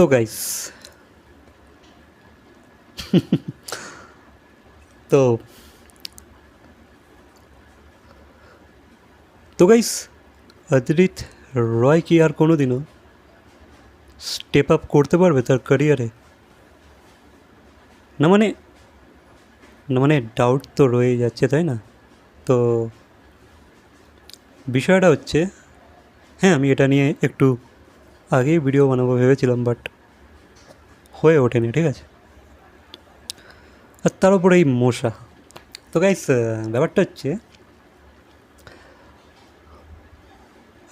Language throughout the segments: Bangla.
তো গাইস তো তো গাইস অদিত রয় কি আর কোনো দিনও স্টেপ আপ করতে পারবে তার ক্যারিয়ারে না মানে না মানে ডাউট তো রয়ে যাচ্ছে, তাই না? তো, বিষয়টা হচ্ছে হ্যাঁ আমি এটা নিয়ে একটু আগেই ভিডিও বানাবো ভেবেছিলাম বাট হয়ে ওঠেনি, ঠিক আছে? আর তার উপরে এই মশা। তো গাইস ব্যাপারটা হচ্ছে,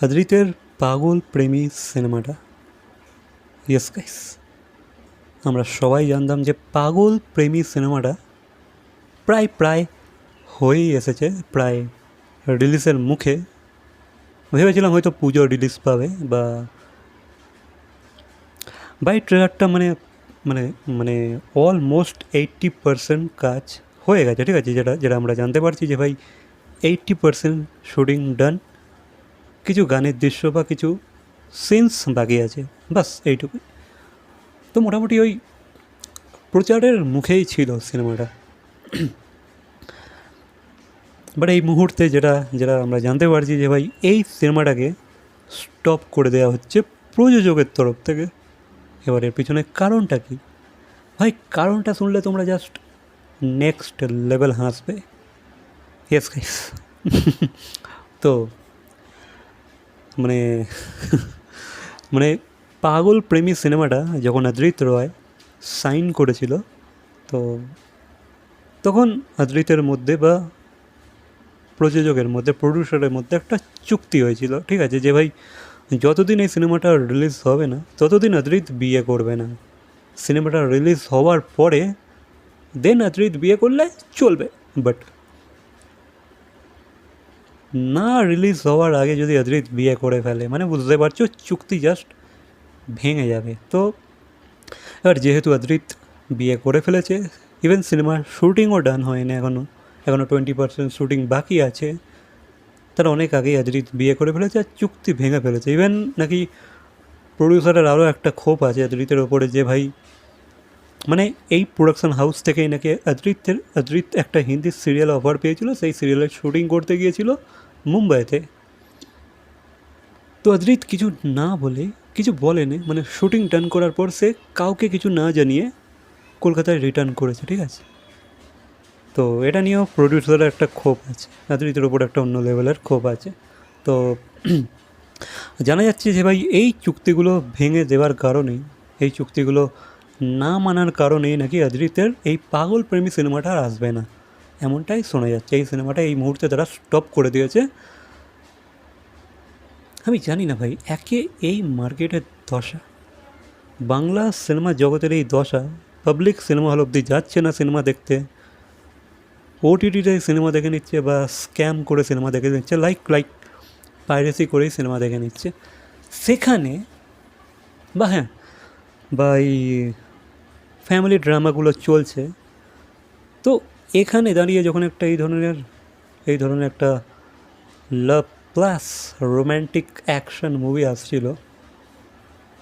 আদ্রিতের পাগল প্রেমী সিনেমাটা ইয়েস গাইস আমরা সবাই জানতাম যে পাগল প্রেমী সিনেমাটা প্রায় প্রায় হয়েই এসেছে, প্রায় রিলিজের মুখে। ভেবেছিলাম হয়তো পুজো রিলিজ পাবে বা বাই ট্রেলারটা মানে মানে মানে অলমোস্ট এইট্টি পারসেন্ট কাজ হয়ে গেছে, ঠিক আছে? যেটা যেটা আমরা জানতে পারছি যে ভাই এইট্টি পারসেন্ট শুটিং ডান, কিছু গানের দৃশ্য বা কিছু সিনস বাকি আছে বাস এইটুকুই তো মোটামুটি ওই প্রচারের মুখেই ছিল সিনেমাটা। বাট এই মুহূর্তে যেটা যেটা আমরা জানতে পারছি যে ভাই এই সিনেমাটাকে স্টপ করে দেওয়া হচ্ছে প্রযোজকের তরফ থেকে। এবার এর পিছনে কারণটা কি? ভাই, কারণটা শুনলে তোমরা জাস্ট নেক্সট লেভেল হাসবে। ইয়েস গাইস তো মানে মানে পাগল প্রেমী সিনেমাটা যখন অদ্রিত রয় সাইন করেছিল, তো তখন অদ্রিতের মধ্যে বা প্রযোজকের মধ্যে প্রডিউসারের মধ্যে একটা চুক্তি হয়েছিল। ঠিক আছে, যে ভাই যতদিন এই সিনেমাটা রিলিজ হবে না, ততদিন অদ্রিত বিয়ে করবে না। সিনেমাটা রিলিজ হওয়ার পরে দেন অদ্রিত বিয়ে করলে চলবে। বাট না রিলিজ হওয়ার আগে যদি অদ্রিত বিয়ে করে ফেলে মানে বুঝতে পারছ, চুক্তি জাস্ট ভেঙে যাবে। তো এবার যেহেতু অদ্রিত বিয়ে করে ফেলেছে ইভেন সিনেমার শ্যুটিংও ডান হয়নি এখনও এখনও টোয়েন্টি পার্সেন্ট শ্যুটিং বাকি আছে। তারা অনেক আগেই অদ্রিত বিয়ে করে ফেলেছে আর চুক্তি ভেঙে ফেলেছে। ইভেন নাকি প্রডিউসারের আরও একটা ক্ষোভ আছে অদ্রিতের ওপরে যে ভাই মানে এই প্রোডাকশন হাউস থেকেই নাকি অদ্রিতের অদ্রিত একটা হিন্দি সিরিয়াল অফার পেয়েছিল, সেই সিরিয়ালের শুটিং করতে গিয়েছিল মুম্বাইতে। তো অদ্রিত কিছু না বলে, কিছু বলেনি মানে শুটিং ডান করার পর সে কাউকে কিছু না জানিয়ে কলকাতায় রিটার্ন করেছে, ঠিক আছে? তো এটা নিয়েও প্রডিউসারের একটা ক্ষোভ আছে অদ্রিতের ওপর একটা অন্য লেভেলের ক্ষোভ আছে। তো জানা যাচ্ছে যে ভাই, এই চুক্তিগুলো ভেঙে দেওয়ার কারণেই, এই চুক্তিগুলো না মানার কারণেই নাকি অদ্রিতের এই পাগল প্রেমী সিনেমাটা আর আসবে না। এমনটাই শোনা যাচ্ছে। এই সিনেমাটা এই মুহূর্তে তারা স্টপ করে দিয়েছে। আমি জানি না ভাই, একে এই মার্কেটের দশা। বাংলা সিনেমা জগতের এই দশা পাবলিক সিনেমা হল অব্দি যাচ্ছে না সিনেমা দেখতে। ওটিটিতে সিনেমা দেখে নিচ্ছে বা স্ক্যাম করে সিনেমা দেখে নিচ্ছে লাইক লাইক পাইরেসি করেই সিনেমা দেখে নিচ্ছে। সেখানে, বা হ্যাঁ বা এই ফ্যামিলি ড্রামাগুলো চলছে, তো এখানে দাঁড়িয়ে যখন একটা এই ধরনের এই ধরনের একটা love plus romantic action movie আসছিল,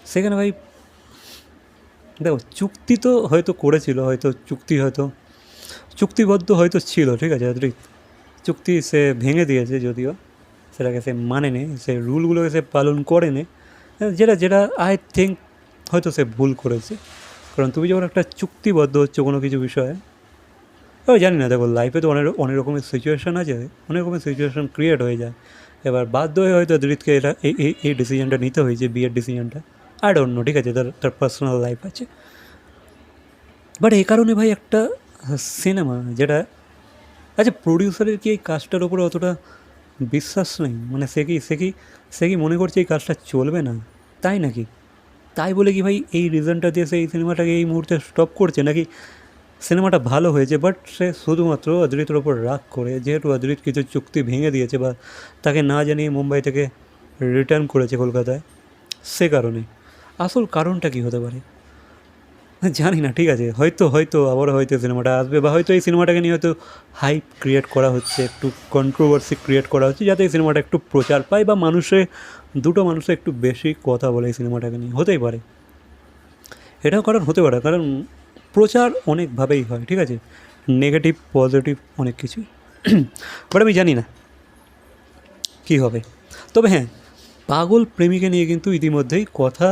সেখানে ভাই, দেখো, চুক্তি তো হয়তো করেছিল, হয়তো চুক্তি হয়তো চুক্তিবদ্ধ হয়তো ছিল, ঠিক আছে? চুক্তি সে ভেঙে দিয়েছে যদিও, সেটাকে সে মানেনি, সে রুলগুলোকে সে পালন করেনি। যেটা যেটা আই থিঙ্ক হয়তো সে ভুল করেছে। কারণ তুমি যখন একটা চুক্তিবদ্ধ হচ্ছে কোনো কিছু বিষয়ে ও জানি না, দেখো লাইফে তো অনেক অনেক রকমের সিচুয়েশান আছে, অনেক রকমের সিচুয়েশান ক্রিয়েট হয়ে যায়। এবার বাধ্য হয়ে হয়তো দৃতকে এটা এই এই এই ডিসিশনটা নিতে হয়েছে বিয়ের ডিসিশনটা আর অন্য ঠিক আছে, তার তার পার্সোনাল লাইফ আছে। বাট এই কারণে ভাই একটা সিনেমা যেটা আচ্ছা প্রডিউসারের কি এই কাজটার ওপরে অতটা বিশ্বাস নেই? মানে সে কি সে কি সে কি মনে করছে এই কাজটা চলবে না? তাই নাকি? তাই বলে কি ভাই এই রিজনটা দিয়ে সে এই সিনেমাটাকে এই মুহূর্তে স্টপ করছে? নাকি সিনেমাটা ভালো হয়েছে বাট সে শুধুমাত্র অদ্রিতের ওপর রাগ করে, যেহেতু অদ্রিত কিছু চুক্তি ভেঙে দিয়েছে বা তাকে না জানিয়ে মুম্বাই থেকে রিটার্ন করেছে কলকাতায়, সে কারণে। আসল কারণটা কি হতে পারে? জানি না, ঠিক আছে। হয়তো হয়তো আবার হয়তো সিনেমাটা আসবে বা হয়তো এই সিনেমাটাকে নিয়ে হয়তো হাইপ ক্রিয়েট করা হচ্ছে, একটু কন্ট্রোভার্সি ক্রিয়েট করা হচ্ছে, যাতে এই সিনেমাটা একটু প্রচার পায় বা মানুষে, দুটো মানুষে একটু বেশি কথা বলে এই সিনেমাটাকে নিয়ে। হতেই পারে। এটাও কারণ হতে পারে, কারণ প্রচার অনেকভাবেই হয়, ঠিক আছে? নেগেটিভ পজিটিভ অনেক কিছু বাট আমি জানি না কী হবে। তবে হ্যাঁ পাগল প্রেমিকা নিয়ে কিন্তু ইতিমধ্যেই কথা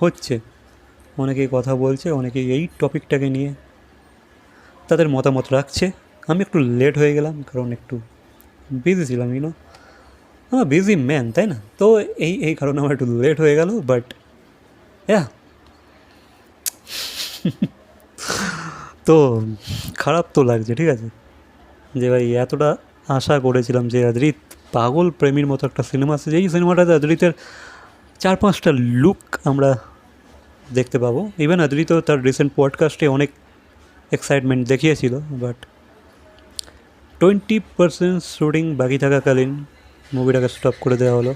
হচ্ছে। অনেকেই কথা বলছে, অনেকেই এই টপিকটাকে নিয়ে তাদের মতামত রাখছে। আমি একটু লেট হয়ে গেলাম, কারণ একটু বিজি ছিলাম ইউনো আমার বিজি ম্যান তাই না? তো এই এই কারণে আমার একটু লেট হয়ে গেল বাট হ্যাঁ তো খারাপ তো লাগছে, ঠিক আছে? যে ভাই, এতটা আশা করেছিলাম যে অদ্রিত পাগল প্রেমীর মতো একটা সিনেমা আছে, যেই সিনেমাটাতে অদ্রিতের চার পাঁচটা লুক আমরা দেখতে পাবো। ইভেন অদ্রিতও তার রিসেন্ট পডকাস্টে অনেক এক্সাইটমেন্ট দেখিয়েছিল বাট টোয়েন্টি পার্সেন্ট শুটিং বাকি থাকাকালীন মুভিটাকে স্টপ করে দেওয়া হলো।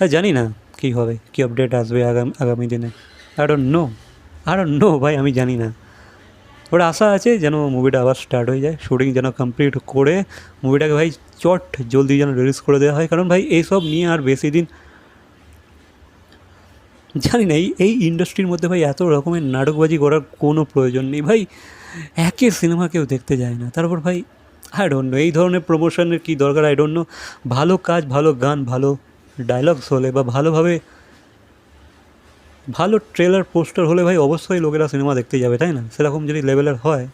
আর জানি না কী হবে, কী আপডেট আসবে আগামী আগামী দিনে। ডোন্ট নো ডোন্ট নো ভাই, আমি জানি না। ওটা আশা আছে যেন মুভিটা আবার স্টার্ট হয়ে যায় শুটিং যেন কমপ্লিট করে মুভিটাকে ভাই চট জলদি যেন রিলিজ করে দেওয়া হয়। কারণ ভাই, এইসব নিয়ে আর বেশি দিন জানি না, এই ইন্ডাস্ট্রির মধ্যে ভাই এত রকমের নাটকবাজি করার কোনো প্রয়োজন নেই। ভাই, একে সিনেমা কেউ দেখতে যায় না। তারপর ভাই আই ডোন্ট নো এই ধরনের প্রমোশনের কী দরকার? আই ডোন্ট নো ভালো কাজ, ভালো গান, ভালো ডায়লগস হলে বা ভালোভাবে, ভালো ট্রেলার পোস্টার হলে ভাই অবশ্যই লোকেরা সিনেমা দেখতে যাবে, তাই না? সেরকম যদি লেভেলের হয়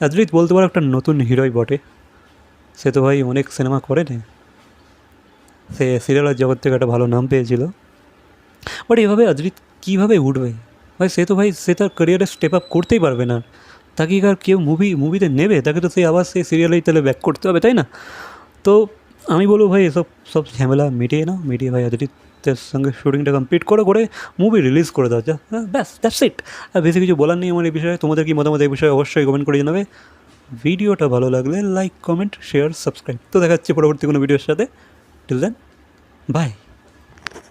অদ্রিত বলতে পারো একটা নতুন হিরোই বটে। সে তো ভাই অনেক সিনেমা করে নে। সে সিরিয়ালের জগৎ থেকে একটা ভালো নাম পেয়েছিল। বাট এভাবে অদ্রিত কীভাবে উঠবে? ভাই সে তো ভাই সে তার ক্যারিয়ারে স্টেপ আপ করতেই পারবে না। তাকে আর কেউ মুভি মুভিতে নেবে? তাকে তো সে আবার সেই সিরিয়ালেই তাহলে ব্যাক করতে হবে তাই না? তো আমি বলব ভাই এসব সব ঝামেলা মিটিয়ে নাও মিটিয়ে ভাই অদিতির সঙ্গে শুটিংটা কমপ্লিট করে করে মুভি রিলিজ করে দাও যা হ্যাঁ, ব্যাস দ্যাটস ইট আর বেশি কিছু বলার নেই আমার এই বিষয়ে। তোমাদের কি মতামত এই বিষয়ে অবশ্যই কমেন্ট করে জানাবে। ভিডিওটা ভালো লাগলে লাইক কমেন্ট শেয়ার সাবস্ক্রাইব তো দেখা যাচ্ছে পরবর্তী কোনো ভিডিওর সাথে। Till then by